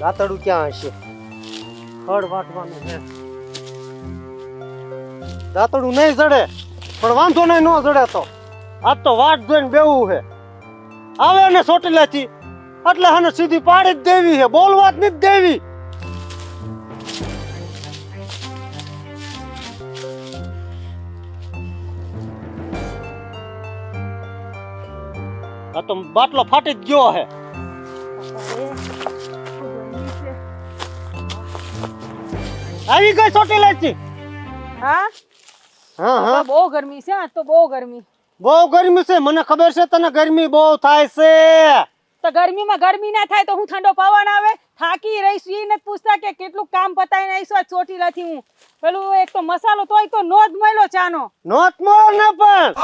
રાતડું ક્યાં હશે? ખડ વાટવાનું છે. રાતડું નહીં જડે, પણ વાંધો નહીં ન જડે તો. આજ તો વાટ જોઈને બેવું છે. આવે ને ચોટીલાથી, એટલે હને સીધી પાડી જ દેવી છે, બોલવા જ નથી દેવી. આ તો બાટલો ફાટી જ ગયો છે. આવી ગઈ ચોટીલાથી હા? હા હા. બહુ ગરમી છે આજ તો બહુ ગરમી. બહુ ગરમી છે મને ખબર છે તને ગરમી બહુ થાય છે. તો ગરમીમાં ગરમી ના થાય તો હું ઠંડો પવન આવે? થાકી રહીશ એ નથી પૂછતા કે કેટલું કામ પતાવીને આવીશું આજ ચોટીલાથી હું. પેલું એક તો મસાલો તોય તો નોત મળ્યો ચાનો. નોત મળે ને પણ.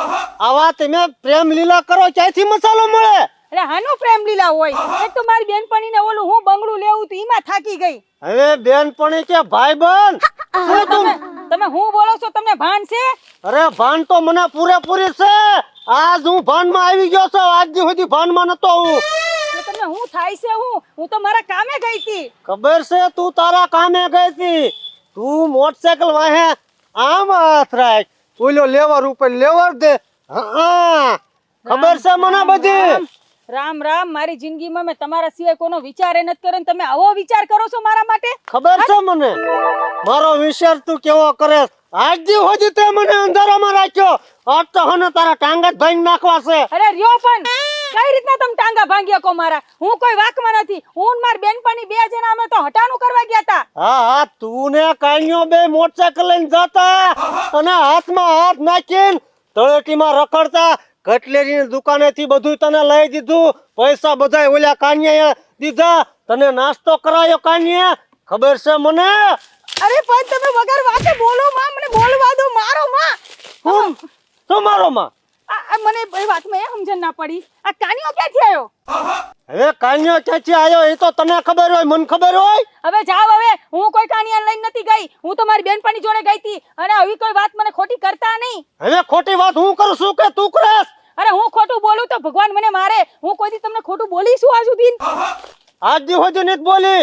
આ વાત મેં પ્રેમ લીલા કરો ક્યાંથી મસાલો મળે? એટલે હાનું પ્રેમ લીલા હોય. એક તો મારી બેનપણીને ઓલું હું બંગડું લેવું તું એમાં થાકી ગઈ. હવે બેનપણી કે ભાઈ બન તમે તમે હું બોલો છો તમને ભાન છે? અરે ભાન તો મને પૂરેપૂરી છે. આજ હું ભાનમાં આવી ગયો છું આજ સુધી ભાનમાં નતો હું તમને હું થાય છે હું? હું તો મારા કામે ગઈ હતી ખબર છે તું તારા કામે ગઈ હતી તું મોટરસાયકલ વાહે આમ હાથ રાખ. ઓલો લેવર ઉપર લેવર દે. હા ખબર છે મને બધી? રામ, રામ મારી જિંદગીમાં મેં તમારા સિવાય કોનો વિચાર એ નથી કર્યો તમે આવો વિચાર કરો છો મારા માટે? ખબર છે મને? મારો વિચાર તું કેવો કરે? આજ દી તે મને અંધારામાં રાખ્યો. આજ તો હને તારા ટાંગા જ નાખવા છે. અરે રિયો પણ. કઈ રીતના તમે ટાંગા ભાંગ્યા કો મારા? હું કોઈ વાકમાં નથી. હું માર બેનપણી બે જણા અમે તો હટાનું કરવા ગયા હતા હા હા તું ને કાન્યો બે મોટરસાયકલ લઈને જતા અને હાથમાં હાથ નાખીને તળેટીમાં રખડતા કટલેરીની દુકાનેથી બધું તને લઈ દીધું પૈસા બધા ઓલા કાનિયા દીધા તને નાસ્તો કરાયો કાનિયા? ખબર છે મને? અરે પણ તમે વગર વાતે બોલો માં મને બોલવા દો મારો માં. હું? શું મારો માં? આ મને એ વાતમાં એ સમજણ ના પડી. આ કાનિયો ક્યાંથી આવ્યો હવે કાન્યો ક્યાંથી આવ્યો એ તો તને ખબર હોય મને ખબર હોય. હવે જાવ હવે. હું કોઈ કાનિયા લઈને નથી ગઈ. હું તો મારી બેનપણી જોડે ગઈ હતી. અને આવી કોઈ વાત મને ખોટી કરતા નહીં. હવે ખોટી વાત હું કરું? છું કે તું કરેશ? અરે હું ખોટું બોલું તો ભગવાન મને મારે. હું કોઈ દી તમને ખોટું બોલીશું આજ સુધી આજ દી સુધી નથી બોલી.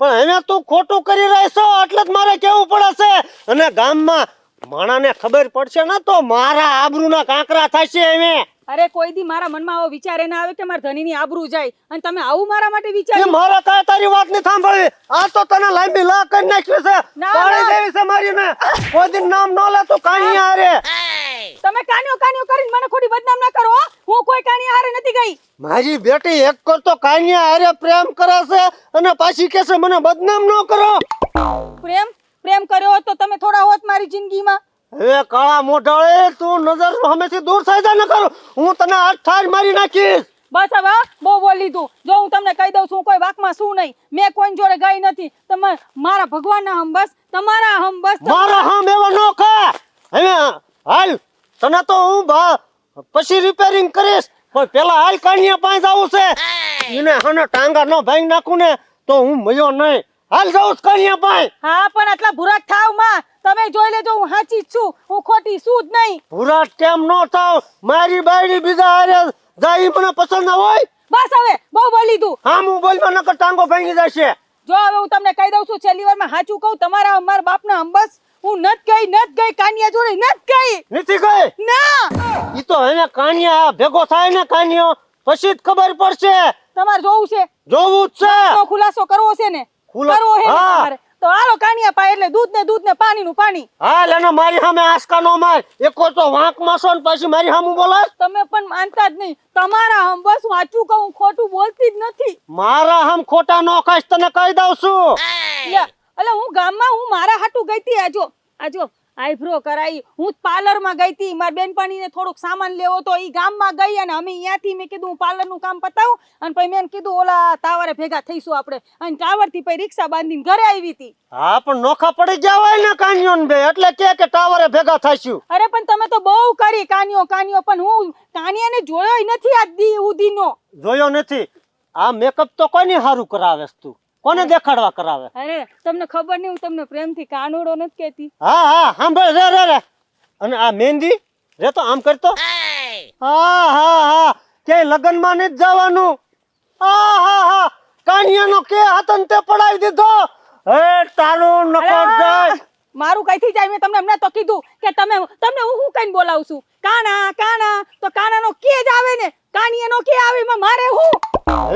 પણ એને તું ખોટું કરી રહી છો એટલે જ મારે કેવું પડે છે? અને ગામમાં માણાને ખબર પડશે ને તો મારા આબરૂના કાંકરા થશે હવે અરે કોઈ દી મારા મનમાં આવો વિચાર એના આવે કે મારા ધણીની આબરૂ જાય અને તમે આવું મારા માટે વિચાર. મારા કાય તારી વાત નહીં સાંભળી આ તો તને લાંબી લા કરી નાખ્યું છે. પાડી દેવી છે મારી મે કોઈ દિન નામ ન લે તો કાણી હારે. તમે કાણીઓ કાણીઓ કરીને મને ખોટી બદનામ ના કરો હો. કોઈ કાણી હારે નથી ગઈ. મારી બેટી એક કરતો કાણી હારે પ્રેમ કરે છે અને પાછી કે છે મને બદનામ ન કરો. પ્રેમ? પ્રેમ કર્યો હોત તો તમે થોડા હોત મારી જિંદગીમાં. હવે કાળા મોઢાળે તું નજર હમેથી દૂર થઈ જા ન કર હું તને હાથ ઠાર મારી નાખીશ. બસ હવે હા, બહુ બોલી લીધું. જો હું તમને કહી દઉં છું કોઈ વાકમાં શું નહીં. મેં કોઈ જોડે ગઈ નથી. તમે મારા ભગવાનના હમ બસ તમારા હમ બસ મારા હામ એવા નો ખા. હવે હાલ તને તો હું ભા પછી રિપેરિંગ કરીશ. પણ પેલા હાલ કાનિયા પાસે આવું છે. એને હને ટાંગા ન ભાંગી નાખું ને તો હું મયો નહીં. હાલ છું કાનિયા પાસે હા પણ આટલા ભૂરાક થાવમાં તમે જોઈ લેજો હું જ છું. હું ખોટી છું જ નહીં. પૂરા કેમ નો થાવ? મારી બાયડી બીજા હારે જાય મને પસંદ ન હોય. બસ હવે બહુ બોલી તું હા હું બોલવા નકર ટાંગો ભાંગી જશે. જો હવે હું તમને કહી દઉં છું છેલ્લી વારમાં હાચું કહું તમારા અમારા બાપના ના બસ હું નત ગઈ નત ગઈ કાનિયા જોડે નત ગઈ. નથી ગઈ? ના. ઈ તો હવે કાનિયા ભેગો થાય ને કાનિયો પછી જ ખબર પડશે. તમારે જોવું છે. જોવું જ છે. તો ખુલાસો કરવો છે ને. કરવો હે ને હા. તમારે? તો હાલો કાનિયા પા એટલે દૂધ ને દૂધ ને પાણી. નું પાણી હા એને મારી સામે આસકા નો માર. એકો તો વાંક માસો ને પછી મારી સામે બોલાસ તમે પણ માનતા જ નહીં. તમારા હમ બસ હું કહું ખોટું બોલતી જ નથી. મારા હમ ખોટા નો ખાઈશ તને કહી દઉં છું. લે, એટલે હું ગામમાં હું મારા હાટું ગઈ હતી આજો આજો આઈબ્રો કરાવી હું પાર્લરમાં ગઈ હતી. મારી બેનપણીને થોડુંક સામાન લેવો તો એ ગામમાં ગઈ અને અમે અહીંયાથી મેં કીધું હું પાર્લરનું કામ પતાવું. અને પછી મેં કીધું ઓલા ટાવરે ભેગા થઈશું આપણે. અને ટાવરથી પછી રિક્ષા બાંધીને ઘરે આવી હતી. હા પણ નોખા પડી જવાય ને કાનિયો બે. એટલે કે કે ટાવરે ભેગા થઈશું. અરે પણ તમે તો બહુ કરી કાનિયો કાનિયો. પણ હું કાનિયાને જોયો નથી આ દી ઉદીનો જોયો નથી. આ મેકઅપ તો કોની હારું કરાવે તું? કોને દેખાડવા કરાવે? અરે તમને ખબર નહીં હું તમને પ્રેમથી કાનુડો નથી કહેતી. હા હા સાંભળ રે રે રે. અને આ મહેંદી રે તો આમ કરતો. હા હા હા. કે લગનમાં નથી જવાનું. હા હા હા. કાન કાનિયાનો કે હાથન તે પડાવી દીધો. હે તારું નકર જાય. મારું મારું કઈથી જાય? મેં તમને હમણાં તો કીધું કે તમે તમને હું હું કઈને બોલાવું છું? કાના કાના. તો કાનાનો કે જ આવે ને? કાનિયાનો કે આવે એમાં મારે હું?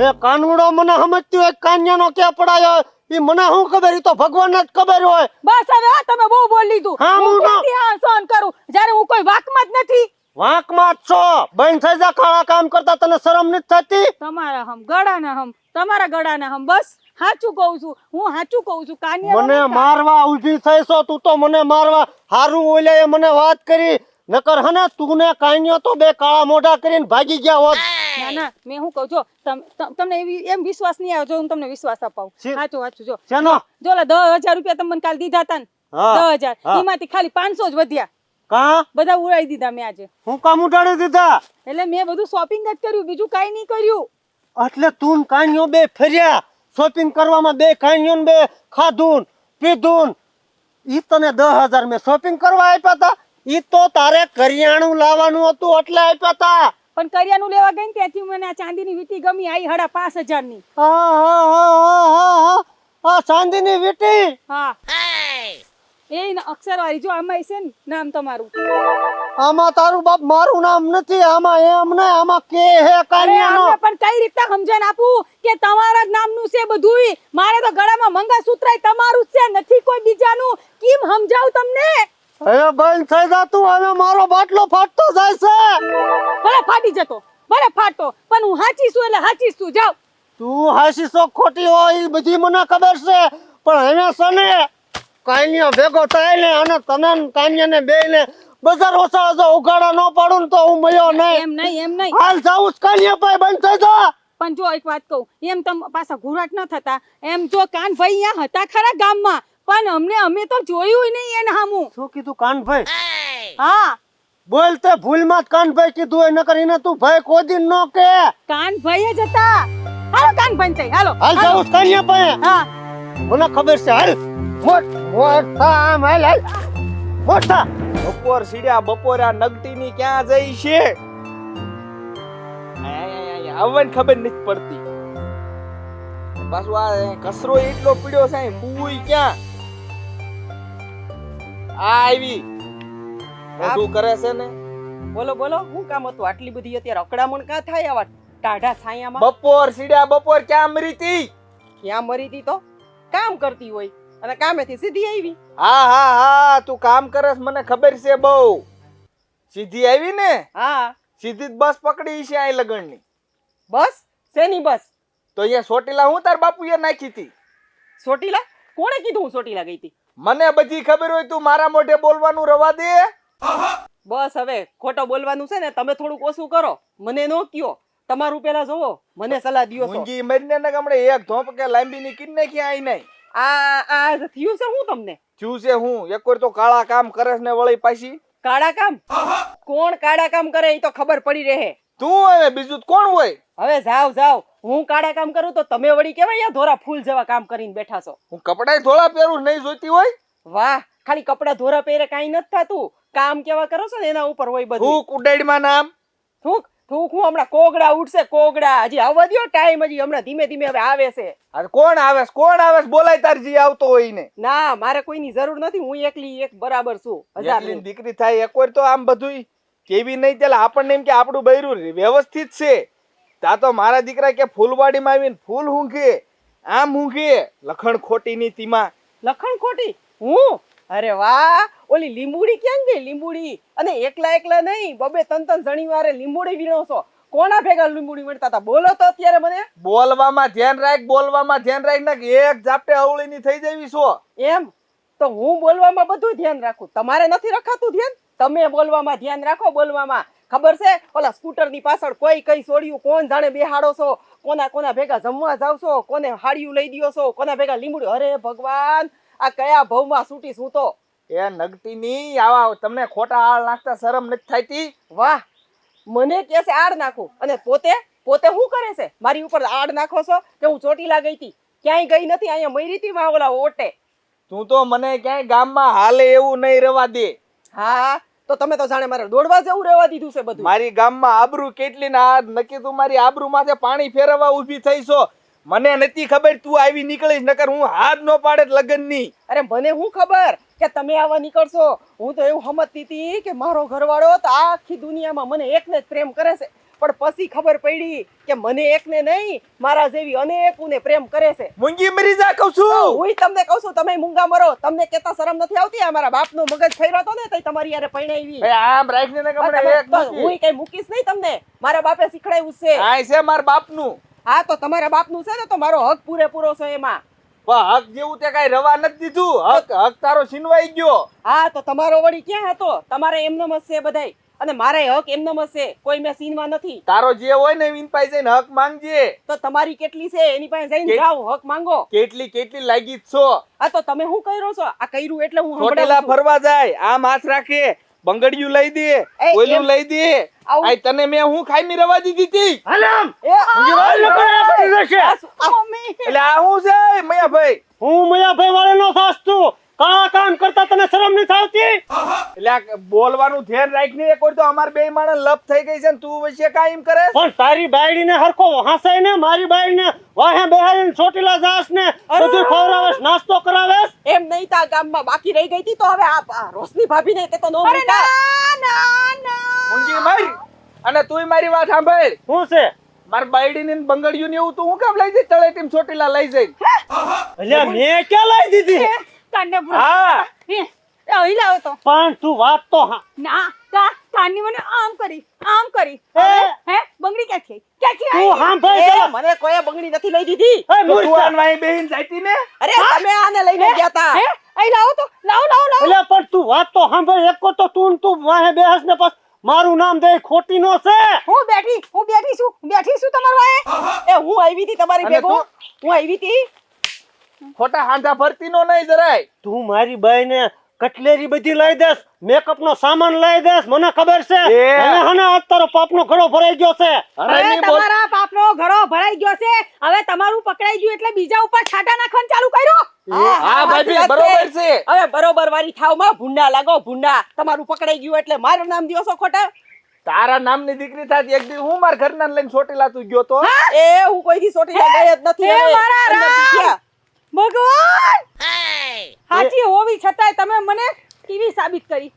એ કાનુડો મને સમજતી હોય કાનિયાનો કે પડાયો એ મને શું ખબર? ઈ તો ભગવાનને જ ખબર હોય. બસ હવે આ તમે બહુ બોલી લીધું હા, હું હું આ સહન કરું. જ્યારે હું કોઈ વાકમાં જ નથી. વાંકમાં જ છો. બંધ થઈ જા કાળા કામ કરતા તને શરમ નથી થતી? તમારા હમ ગળાના હમ તમારા ગળાના હમ બસ સાચું કહું છું હું સાચું કહું છું કાનિયા મને મારવા ઊભી થઈ છો તું તો મને મારવા હારું ઓલે મને વાત કરી. નકર હને તું ને કાન્યો તો બે કાળા મોઢા કરીને ભાગી ગયા હોત. ના ના મેં હું કહું તમ- તમને એવી એમ વિશ્વાસ નહીં આવે જો હું તમને વિશ્વાસ અપાવું. સાચું સાચું જો. શેનો? જો લા દસ હજાર રૂપિયા તમને કાલ દીધા હતા ને. હા, દસ હજાર. હા. એમાંથી ખાલી પાંચસો જ વધ્યા. કા? બધા ઉડાઈ દીધા મેં આજે. હું કામ ઉડાડી દીધા? એટલે મેં બધું શોપિંગ જ કર્યું બીજું કાઈ નહીં કર્યું. એટલે તું કાન્યો બે ફર્યા. શોપિંગ કરવામાં બે કાન્યો ને બે ખાધું પીધું ઈ તને દસ હજાર મેં શોપિંગ કરવા આપ્યા હતા ઈ તો તારે કરિયાણું લાવવાનું હતું એટલે આપ્યા તા. પણ કરિયાનું લેવા ગઈ ને ત્યાંથી મને આ ચાંદીની વીટી ગમી આઈ હડા પાંચ હજારની આ, ચાંદીની વીટી. હા. એ અક્ષર વાળી જો આમાં છે ને નામ તમારું. આમાં તારું બાપ મારું નામ નથી આમાં એમ ને આમાં કે હે કાનિયાનો? પણ કઈ રીતના સમજણ આપું કે તમારા જ નામનું છે બધુંય? મારે તો ગળામાં મંગળસૂત્ર તમારું જ છે નથી કોઈ બીજાનું. કેમ સમજાવ તમને? હવે બંધ થઈ જા તું હવે મારો બાટલો ફાટતો જાય છે. ભલે ફાટી જતો ભલે ફાટો પણ હું હાચી છું એટલે હાચી છું જાવ તું હાચી છો ખોટી હોય બધી મને ખબર છે. પણ એને સને કાન્યો ભેગો થાય ને અને તને કાન્યાને બે ને બજાર ઓછા ઓછા ઉઘાડા ન પાડું તો હું મળ્યો નહીં. એમ નહીં એમ નહીં. હાલ જાઉં કાન્યા ભાઈ બંધ થઈ જા. પણ જો એક વાત કહું એમ તમ પાછા ઘુરાટ ન થતા. એમ જો કાનભાઈ અહીંયા હતા ખરા ગામમાં પણ અમને અમે તો જોયું નહીં એને હામું. શું કીધું કાનભાઈ? હા. બોલ તે ભૂલમાં કાનભાઈ કીધું હોય નકર એને તું ભાઈ કોદી ન કે. કાનભાઈ જ હતા. હાલો કાનભાઈ થઈ હાલો. હાલ જાવ કાન્યા પાસે. હા. મને ખબર છે હાલ. મોટ મોટા આમ હાલ હાલ. મોટા બપોર સીડ્યા બપોરા નગટી નગટીની ક્યાં જઈ છે? આવવાની ખબર નથી પડતી. પાછું આ કસરો એટલો પીડ્યો છે અહીં ક્યાં? આ આવી. બધું કરે છે ને? બોલો બોલો હું કામ હતું? આટલી બધી અત્યારે અકડામણ કા થાય આવા ટાઢા છાયામાં? બપોર સીડ્યા બપોર ક્યાં મરી તી ક્યાં મરી તી તો? કામ કરતી હોય. અને કામેથી સીધી આવી. હા હા હા તું કામ કરસ મને ખબર છે બહુ. સીધી આવી ને? હા. સીધી જ બસ પકડી છે આ લગનની. બસ? શેની બસ? તો અહીંયા સોટીલા હું તાર બાપુએ નાખી હતી? સોટીલા? કોણે કીધું હું સોટીલા ગઈ હતી? મને બધી ખબર હોય તું મારા મોઢે બોલવાનું રવા દે. બસ હવે ખોટો બોલવાનું છે ને તમે થોડુંક ઓછું કરો. મને નો કયો. તમારું પેલા જોવો મને સલાહ દિયો છો. મુંગી મરીને ને ગમડે એક ધોપ કે લાંબી ની કિન નાખી આઈ નહીં? આ આ થયું છે હું તમને? થયું છે હું. એક વાર તો કાળા કામ કરે છે ને વળી પાછી. કાળા કામ? કોણ કાળા કામ કરે એ તો ખબર પડી રહે. તું હવે બીજું કોણ હોય? હવે જાવ જાવ. હું કાળા કામ કરું તો તમે વળી કેવા અહીંયા ધોરા ફૂલ જેવા કામ કરીને બેઠા છો? હું કપડાય ધોળા પહેરું નહીં જોઈતી હોય? વાહ ખાલી કપડા ધોરા પહેરે કાંઈ નથી થતું. કામ કેવા કરો છો ને એના ઉપર હોય બધું? તું કુડાઈમાં નામ. થૂક? થૂક? હું હમણાં કોગડા ઉઠશે કોગડા હજી આવવા દો ટાઈમ હજી હમણાં ધીમે ધીમે હવે આવે છે. અરે કોણ આવે કોણ આવે બોલાય તાર જી આવતો હોય ને. ના મારે કોઈની જરૂર નથી હું એકલી એક બરાબર છું. હજાર દીકરી થાય એક વાર તો આમ બધું કેવી નહીં ચાલે આપણને એમ કે આપણું બૈરું વ્યવસ્થિત છે. તા તો મારા દીકરા કે ફૂલવાડીમાં આવીને ફૂલ ઊંઘે આમ ઊંઘે લખણ ખોટી ની તીમાં. લખણ ખોટી? હું? અરે વાહ ઓલી લીંબુડી ક્યાં ગઈ લીંબુડી? અને એકલા એકલા નહીં બબે તન તન જણી વારે લીંબુડી વીણો છો કોના ભેગા લીંબુડી વણતા હતા? બોલો તો અત્યારે મને. બોલવામાં ધ્યાન રાખ બોલવામાં ધ્યાન રાખ ને એક ઝાપટે અવળીની થઈ જવી છો. એમ? તો હું બોલવામાં બધું ધ્યાન રાખું. તમારે નથી રખાતું ધ્યાન? તમે બોલવામાં ધ્યાન રાખો બોલવામાં. ખબર છે? ઓલા સ્કૂટરની પાછળ કોઈ કઈ છોડ્યું કોણ જાણે બેહાડો છો? કોના કોના ભેગા જમવા જાવ છો? કોને હાડિયું લઈ દો છો? કોના ભેગા લીમડું અરે ભગવાન આ કયા ભવમાં છૂટી શું તો? એ નગતી ની આવા તમને ખોટા આળ નાખતા શરમ નથી થાતી વાહ મને કે છે આડ નાખું. અને પોતે પોતે શું કરે છે? મારી ઉપર આડ નાખો છો કે હું ચોટીલા ગઈ હતી? ક્યાંય ગઈ નથી અહીંયા મરી હતી માં ઓલા ઓટે. તું તો મને ક્યાંય ગામમાં હાલે એવું નહીં રવા દે. હા તો તમે તો જાણે મારે દોડવા જેવું રહેવા દીધું છે બધું. મારી ગામમાં આબરૂ કેટલી ને નક્કી તું મારી આબરૂ માથે પાણી ફેરવવા ઊભી થઈ છો? મને નથી ખબર તું આવી નીકળીશ નકર હું હાથ નો પાડે લગનની અરે મને હું ખબર કે તમે આવા નીકળશો? હું તો એવું સમજતી હતી કે મારો ઘરવાળો તો આખી દુનિયામાં મને એકને જ પ્રેમ કરે છે. પણ પછી ખબર પડી કે મને એકને નહીં મારા જેવી અનેકોને પ્રેમ કરે છે. મુંગી મરી જા કહું છું. હું તમને કહું છું તમે મૂંગા મરો. તમને કેતા શરમ નથી આવતી? આ મારા બાપનો મગજ ફેર્યો હતો ને તઈ તમારી યારે પરણાવી આમ રાખને ને કમણે એક હું કઈ મૂકીશ નહીં તમને? મારા બાપે શીખડાયું છે. આ છે મારા બાપનું. હા તો તમારા બાપનું છે ને તો મારો હક પૂરેપૂરો છે એમાં. હક જેવું તે કઈ રવા નથી દીધું. હક હક તારો છીનવાઈ ગયો. હા તો તમારો વળી ક્યાં હતો? તમારે એમનો મસ્ત છે બધાય. અને મારે હક એમનેમ જ છે કોઈ મેં સીનવા નથી તારો જે હોય ને એની પાસે જઈને હક માંગજે તો તમારી કેટલી છે એની પાસે જઈને જાઓ હક માંગો કેટલી કેટલી લાગી છો આ તો તમે શું કર્યો છો આ કર્યું એટલે હું ચોટીલા ફરવા જાય આમ હાથ રાખે બંગડિયું લઈ દે ઓલું લઈ દે આવું- આય તને મેં હું ખાઈમી રવા દીધી હતી હાલે એ, આ લોકો આ કરી દેશે. એટલે આ હું છે મયાભાઈ હું મયાભાઈ વાળે નો થાસ કાળા કામ કરતા તને શરમ નથી આવતી? એટલે બોલવાનું ધ્યાન રાખને એક વાર તો અમાર બે માણસ લપ થઈ ગઈ છે ને તું વચ્ચે કાયમ કરે? પણ તારી બાયડીને હરખો હાસે ને મારી બાયડીને વાહે બેહાડીને ચોટીલા જાસ ને બધું ખવડાવેશ નાસ્તો કરાવેસ? એમ નહીં તા ગામમાં બાકી રહી ગઈ હતી તો હવે આ આ રોશની ભાભી ને તે તો નો અરે ના ના ના. મુંજી મારી અને તુંય મારી વાત સાંભળ. શું છે? માર બાયડી ને બંગડિયું ને એવું તું હું કેમ લઈ જઈ તળેટીમ ચોટીલા લઈ જઈ એટલે મેં ક્યાં લઈ દીધી? પૂરો. હા. અહીં લાવ તો. પણ તું વાત તો હા. ના કા કાની મને આમ કરી આમ કરી. એ! હે બંગડી ક્યાંથી આવી? છે તું હા ભાઈ એ, મને કોઈ બંગડી નથી લઈ દીધી. એ મૂર્ખા. આન વાંહે જાતી ને? અરે તમે આને લઈને ગયા તા. હે? અહીં લાવો તો લાવો લાવો લાવો. એટલે પણ તું વાત તો સાંભળ. એકો તો તું તું વાહે બેહસ ને પછી મારું નામ દે ખોટી નો છે. હું બેઠી હું બેઠી છું બેઠી છું તમારું વાએ એ હું આવી હતી તમારી ભેગો? હું આવી હતી? ખોટા હાંધા ફરતી નો નહીં જરાય. તું મારી બાઈ ને કટલેરી બધી લઈ દેસ મેકઅપ નો સામાન લઈ દેસ મને ખબર છે. હવે હને આજ તારો પાપનો ઘડો ભરાઈ ગયો છે. અરે તમારા પાપ નો ઘડો ભરાઈ ગયો છે. હવે તમારું પકડાઈ ગયું એટલે બીજા ઉપર છાટા નાખવાનું ચાલુ કર્યું. હા, ભાભી બરોબર છે. હવે બરોબર વાળી થાવમાં ભૂંડા લાગો ભૂંડા. તમારું પકડાઈ ગયું એટલે મારું નામ દિવસો છો ખોટા. તારા નામની દીકરી થાતી એક દી હું માર ઘરના લઈને ચોટીલા તું ગયો તો? એ હું કોઈ દી સોટી ગઈ જ નથી મારા રામ! ભગવાન! હાચી હોવી છતાંય તમે મને કેવી સાબિત કરી.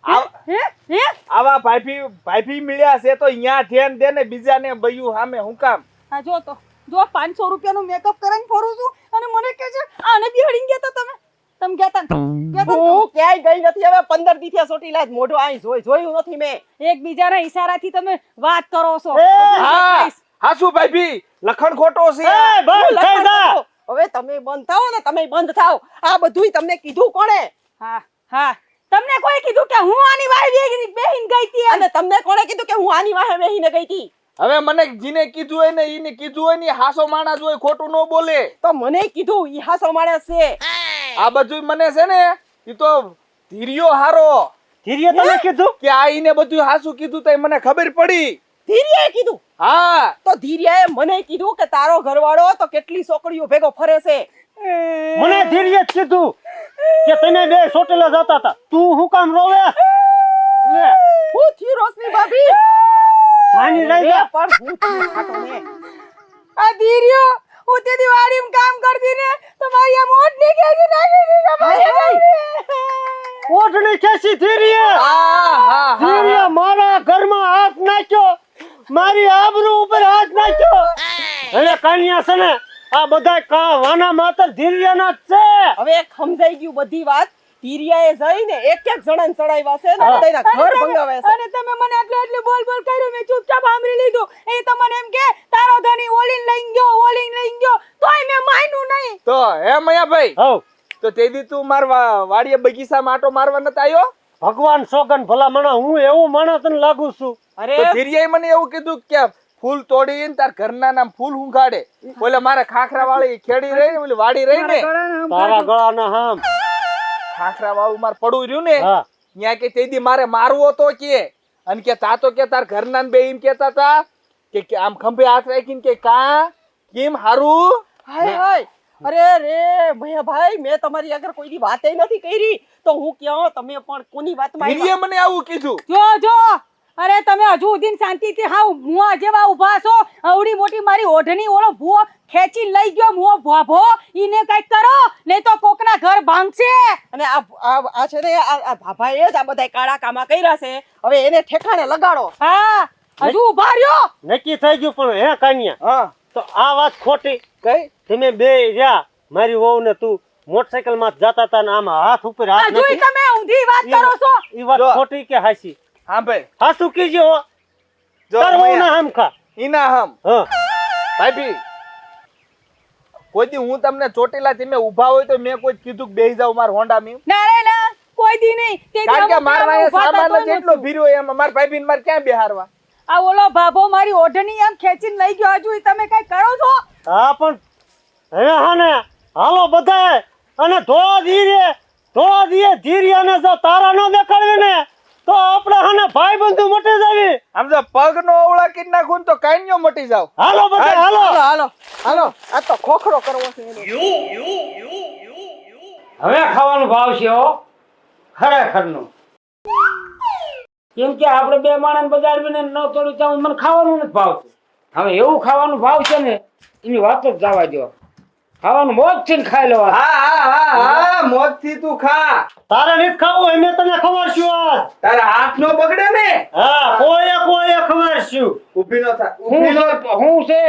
હે? હે? આવા ભાભી ભાભી મળ્યા છે તો અહીંયા ધ્યાન દે ને બીજાને બયું હામે હું કામ? હા જો તો. જો પાંચસો રૂપિયાનું મેકઅપ કરીને ફરું છું અને મને કહે છે આને બિહાડીને ગયા તો તમે. તમે ગયા તા? હું ક્યાંય ગઈ નથી. હવે પંદર દી થયા સોટી લાજ મોઢો આઈ જોઈ જોયું નથી મેં. એકબીજાના ઈશારાથી તમે વાત કરો છો. હા. હાસુ ભાભી લખણ ખોટો છે એ બસ થઈ જા. હવે તમે બંધ થાઓ ને તમે બંધ થાઓ. આ બધુંય તમને કીધું કોણે? હા હા. તમને કોઈ કીધું કે હું આની વાહે બેહીને બેહીને ગઈ હતી અને તમને કોણે કીધું કે હું આની વાહે બેહીને ગઈ હતી? હવે મને જીને કીધું હોય ને ઈને કીધું હોય ને હાસો માણસ હોય ખોટું ન બોલે. તો મને કીધું ઈ હાસો માણસ છે. આ બધું મને છે ને ઈ તો ધીરિયો હારો. ધીર્યો તમે કીધું? કે આ ઈને બધું હાસું કીધું તો મને ખબર પડી. ધીરિયાએ કીધું? હા. તો ધીરિયાએ મને કીધું કે તારો ઘરવાળો તો કેટલી છોકરીઓ ભેગો ફરે છે. મને ધીરે જ કીધું કે તમે બે સોટેલા જતા હતા. તું હું કામ રોવે? હું થી રોશની ભાભી. સાની રહી જા પણ હું થી ખાટો ને આ ધીર્યો હું તે દિવાળીમાં કામ કરતી ને તો મારી આ મોટની કેસી નાખી દીધા મારી ઓઢણી કેસી ધીરે હા હા ધીરે હા મારા ઘરમાં હાથ નાખ્યો મારી આબરૂ ઉપર હાથ નાખ્યો. અને કાન્યા છે ને આ બધા કા વાના માતર ધીરિયાના જ છે. હવે એક સમજાઈ ગયું બધી વાત. ધીરિયાએ જઈને એક એક જણાને ચડાવ્યા છે ને તેના ઘર ભંગાવ્યા છે. અને તમે મને આટલું આટલું બોલ બોલ કર્યું મેં ચૂપચાપ સાંભળી લીધું. એ તમને એમ કે તારો ધણી ઓલીન લઈ ગયો ઓલીન લઈ ગયો તોય મેં માન્યું નહીં. તો હે મયાભાઈ ભાઈ તો તે દી તું મારવા વાડીએ બગીચા માટો મારવા નતા આવ્યો? ભગવાન સોગન ભલા માણા હું એવું માણસ તને લાગુ છું. અરે! ધીરિયાએ મને એવું કીધું કે ફૂલ તોડીને તાર ઘરના નામ ફૂલ હુંગાડે. બોલે મારે ખાખરા વાળી ખેડી રહી ને ઓલી વાડી રહી ને. તારા ગળાના હામ. ખાખરા વાળું માર પડું રહ્યું ને ત્યાં કે તે દી મારે મારવો તો કે. અને કે તા તો કે તાર ઘરના બે એમ કેતા તા કે કે આમ ખંભે હાથ રાખીને કે કા કેમ હારું? હાય હાય. અરે રે ભૈયા ભાઈ મેં તમારી આગળ કોઈ દી વાતે નથી કરી. તો હું ક્યાં? તમે પણ કોની વાતમાં આવ્યા? મને આવું કીધું. જો જો. અરે તમે હજુ સુધી શાંતિથી હા મુઆ જેવા ઊભા છો. અવડી મોટી મારી ઓઢણી ઓળો ભૂવો ખેંચી લઈ ગયો મુઓ ભાભો. ઈને કંઈક કરો નહીં તો કોકના ઘર ભાંગશે. અને આ આ આ છે ને આ ભાભા એ જ આ બધા કાળા કામા કર્યા છે. હવે એને ઠેકાણે લગાડો. હા હજુ ઊભા રહ્યો. નક્કી થઈ ગયું પણ હે કાન્યા? હા. તો આ વાત ખોટી. કઈ? તમે બે રહ્યા મારી વહુ ને તું મોટરસાયકલમાં જતા હતા ને આમ હાથ ઉપર હાથ હજુ તમે ઊંધી વાત કરો છો? ઈ વાત ખોટી કે હાસી હા ભાઈ. હાસુ કીજે હો. જો તાર વહુ ના હમ ખા ઈના હમ. હા. ભાભી કોઈ દી હું તમને ચોટીલા મે ઊભા હોય તો મેં કોઈ કીધું કે બેહી જાવ માર હોન્ડા મી ના રે ના. કોઈ દી નહીં. તે કારણ કે મારા હતા સામાન જેટલો. ભીર્યો એમાં. મારા ભાઈ ને મારે ક્યાં બેહારવા? આ ઓલો ભાભો મારી ઓઢણી એમ ખેંચીને લઈ ગયો. હજુ તમે કઈ કરો છો? હા પણ હવે હાને હાલો બધાય અને થોડા ધીરે થોડા ધીરે ધીરે અને જો તારા ન દેખાડવી ને તો આપણે હાને ભાઈ બંધુ મટી જાવી. આમ તો પગ નો અવળા કી નાખું ને તો કાંઈયો મટી જાવ. હાલો બધા હાલો હાલો. હાલો હાલો આ તો ખોખરો કરવો છે એનો. હવે ખાવાનું ભાવ છે હો ખરેખરનું. કેમ કે આપણે બે માણસ બજાર ને ન થોડું ત્યાં મને ખાવાનું નથી ભાવતું. હવે એવું ખાવાનું ભાવ છે ને એની વાત જ જવા દો ખાવાનું મોજથી ખાઈ લેવા હા હા હા હા મોજથી તું ખા. તારે નથી ખાવું એમને તને ખબર શું આજ. તારા હાથ નો બગડે ને? હા કોઈએ કોઈએ ખબર શું ઊભી નો થા હું ઊભી નો હું છે?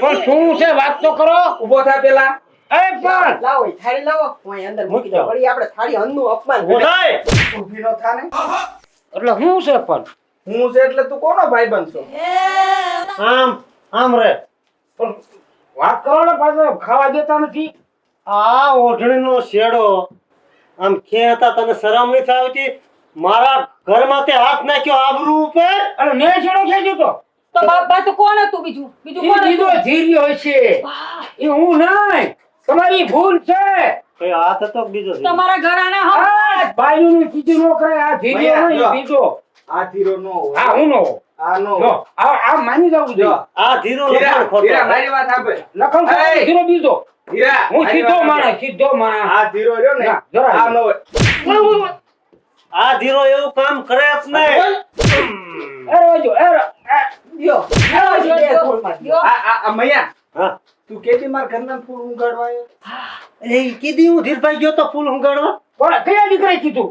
પણ શું છે વાત તો કરો. ઊભો થા પેલા. એ પણ! લાવો થાળી લાવો. હું અંદર મૂકી દો વળી આપણે થાળી અન્નનું અપમાન ઊભો થાય ઊભી નો થા ને એટલે હું છે પણ? હું છે એટલે તું કોનો ભાઈ બનશો આમ આમ રે. પણ વાત કરો ને પાછો ખાવા દેતા નથી. આ ઓઢણીનો શેડો. આમ ખેતા તને શરમ નથી આવતી? મારા ઘરમાં તે હાથ નાખ્યો આબરૂ ઉપર? અને મેં છેડો ખેંચ્યો તો. તો બાપા તો કોણ હતું બીજું? બીજું કોણ બીજો ધીર્યો છે એ હું નહીં. તમારી ભૂલ છે. કઈ હાથ હતો બીજો તમારા તમારા ઘરાના હા આ બાયુનું કીધું નો કરે આ ધીર્યો નહીં બીજો. આ ધીરો નો હા આ હું નો આ નો. જો આ આ માની જવું જો જોઈએ આ ધીરો લખાણ ખોટો. હીરા મારી વાત સાંભળ. લખન એય! ખોટું ધીરો બીજો. હીરા હું સીધો માણસ. સીધો માણસ. આ ધીરો રહ્યો ને જરા આ નો. આ ધીરો એવું કામ કરે જ નહીં એ રોજો એ રો- એ લ્યો લાવો ઈ બે ધોળમાં. યો. આ આ આ મૈયા હા. તું કેદી માર ઘરના ફૂલ ઉગાડવા? એ? કીધી હું ધીરભાઈ ગયો તો ફૂલ હંગાડવા કોણ કયા દીકરાએ કીધું?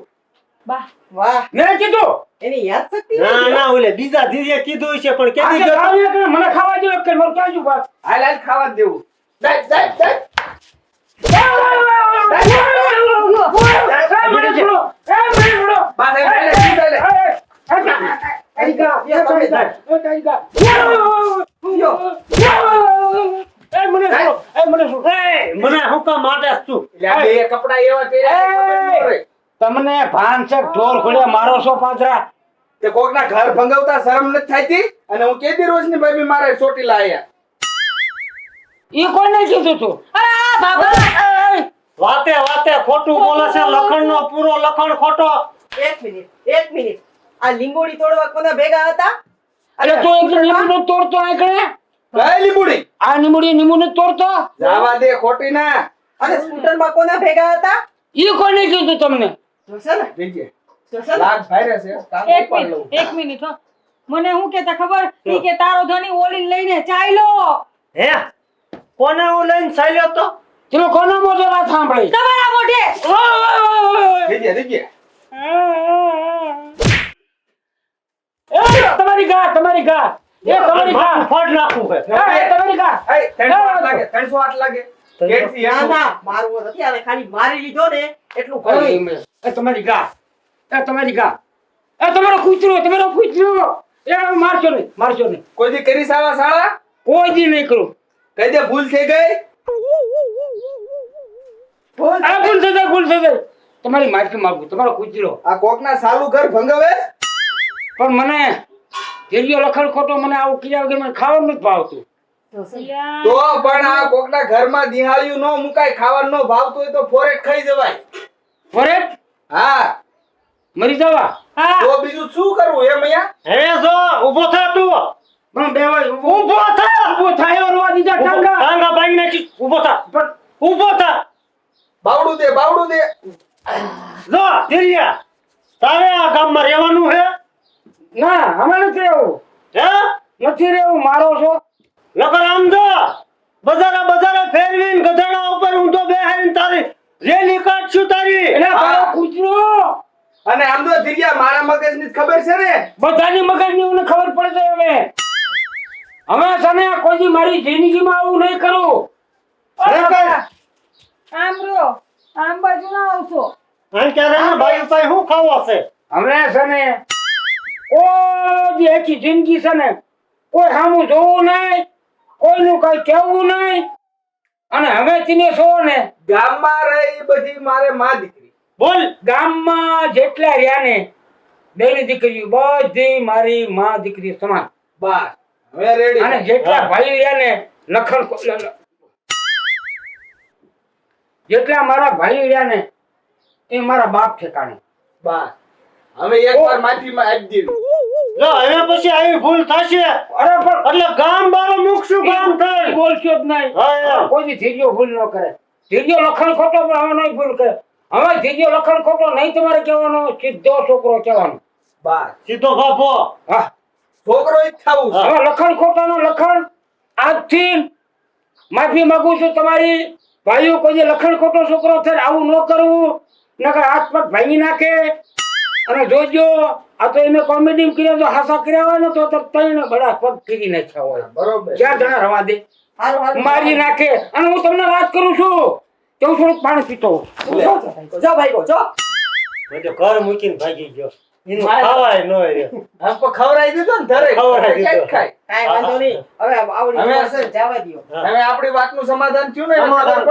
બા. વાહ મેં કીધું? એની યાદ શક્તિ ના ના ઓલે બીજા ધીરે કીધું છે પણ કેદી ગયો તો? ખાવા દે કે મને ખાવા દે કે મને ક્યાં જુ હાલ હાલ ખાવા દેવું જાય જાય જાય લે, એ, મને હું કામ માટે તું એટલે આ બે કપડા એવા પહેર્યા. તમને ભાન છે ઢોર ખોલ્યા મારો છો પાછરા તે કોકના ઘર ભંગાવતા શરમ નથી થાતી અને હું કેદી રોજની ભાભી મારે ચોટી આયા? ઈ કોને કીધું તું? અરે આ બાબા વાતે વાતે ખોટું બોલે છે લખણ નો પૂરો લખણ ખોટો. એક મિનિટ એક મિનિટ. આ લીંબોડી તોડવા કોના ભેગા હતા? અરે તું એક લીંબુ તોડતો આકડે? કઈ લીંબુડી? આ લીંબુડી ને તોડતો? જવા દે ખોટી ના અને સ્કૂટરમાં કોના ભેગા હતા? ઈ કોને કીધું તમને? જોશે ને? જોજે. જોશે ને? લાગ ભાઈરે છે. કામ એક ઉપાડ લઉં. મિનિટ એક મિનિટ હો. મને હું કેતા ખબર? ઈ કે તારો ધણી ઓલી લઈને ચાલ્યો. હે? કોને હું લઈને ચાલ્યો તો? પેલો કોનો મોઢો વાત સાંભળી? તમારા મોઢે. જોજે, જોજે. એ તમારી ગા તમારી ગા એ તમારી ગા ફોડ નાખું છે એ, તમારી ગા એ ત્રણસો આઠ લાગે ત્રણસો આઠ લાગે. ગેટથી ના હેઠું. ના મારવો નથી આને ખાલી મારી લીધો ને એટલું ઘણું એ તમારી ગા. એ તમારી ગા. એ તમારો કૂતરો તમારો કૂતરો. એ મારશો નહીં મારશો નહીં. કોઈ દી કરી સાવા શાળા કોઈ દી નહીં કરું. કઈ દે ભૂલ થઈ ગઈ? આ ભૂલ થઈ જાય ભૂલ થઈ જાય તમારી માફી માંગુ તમારો કૂતરો. આ કોકના સાલું ઘર ભંગાવે? પણ મને ધીર્યો લખણ ખોટો મને આવું કીધા વગર મને ખાવાનું નથી ભાવતું. તો પણ આ કોકના ઘરમાં દિહાળિયું ન મુકાય ખાવાનું ન ભાવતું હોય તો ફોરેટ ખાઈ જવાય. ફોરેટ? હા. મરી જવા? હા. તો બીજું શું કરવું એમ અહીંયા હે જો ઊભો થા તું. પણ બે વાર ઊભો. થા. ઊભો થાય રોવા દીધા ટાંગા. ટાંગા નાખી ઊભો થા. પણ ઊભો થા. બાવડું દે બાવડું દે. જો તેરિયા તારે આ ગામમાં રહેવાનું હે? ના અમે નથી રહેવું. હે? નથી રહેવું મારો છો. નકર આમ જો. બજારા બજારે ફેરવીને ગધાડા ઉપર ઊંધો બેહાડીને તારી રેલી કાઢશું તારી એટલે હા. તારો કૂતરો અને આમ તો ધીરિયા મારા મગજની ખબર છે ને? બધાની મગજની મને ખબર પડે છે હવે. હવે તને કોઈ મારી જિંદગીમાં આવું નહીં કરું. આમ રહ્યો આમ બાજુ ના આવશો. આમ ક્યારે ને ભાઈ પાસે શું ખાવા છે હવે છે ને. કોઈ દી આખી જિંદગી છે ને કોઈ સામું જોવું નહીં કોઈનું કઈ કહેવું નહીં. અને હવે તીને છો ને. ગામમાં રહી બધી મારે માં બોલ ગામમાં જેટલા રહ્યા ને બેની દીકરી બધી મારી માં દીકરી સમાન. બસ. હવે રેડી અને જેટલા ભાઈ રહ્યા ને લખણ જેટલા મારા ભાઈ રહ્યા ને એ મારા બાપ ઠેકાણે. બસ. હવે એકવાર માટીમાં આપી દેવી લો હવે પછી આવી ભૂલ થશે. અરે પણ એટલે ગામ બારો મુકશું ગામ થઈ બોલશો જ નહીં. કોઈ ધીર્યો ભૂલ ન કરે. ધીર્યો લખણ ખોટો પણ હવે નહીં ભૂલ કરે. હવે જીજો લખણ ખોટો નહીં તમારે કહેવાનો સીધો છોકરો કહેવાનો. બસ. સીધો બાપો હા. છોકરો જ થવું. હવે લખણ ખોટાનો લખણ આજથી માફી માંગુ છું તમારી ભાઈઓ કોઈ લખણ ખોટો છોકરો થાય આવું ન કરવું નકર હાથ પગ ભાંગી નાખે. અને જોજો આ તો એને કોમેડી કર્યા તો હાસા કર્યા હોય ને તો તો ત્રણ બડા પગ ફીરી નાખ્યા હોય. બરોબર. ક્યાં જણા રવા દે. મારી નાખે. અને હું તમને વાત કરું છું. કે હું થોડુંક પાણી પીતો જો ભાઈ જો. મેં ઘર મૂકીને ભાગી ગયો. આમ દીધો ને ધરે ખવડાવી દીધો. ખાય? કાંઈ વાંધો નહીં. હવે આવડી હવે- ઉંમર જવા દ્યો. હવે આપણી વાતનું સમાધાન થયું ને સમાધાન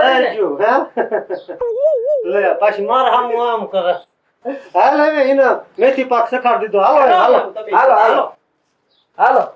હે? લે પાછી માર હામું આમ કરે. હાલ હવે એને મેથી પાક શખાડ દીધો. હાલો હાલો. હાલો હાલો. હાલો.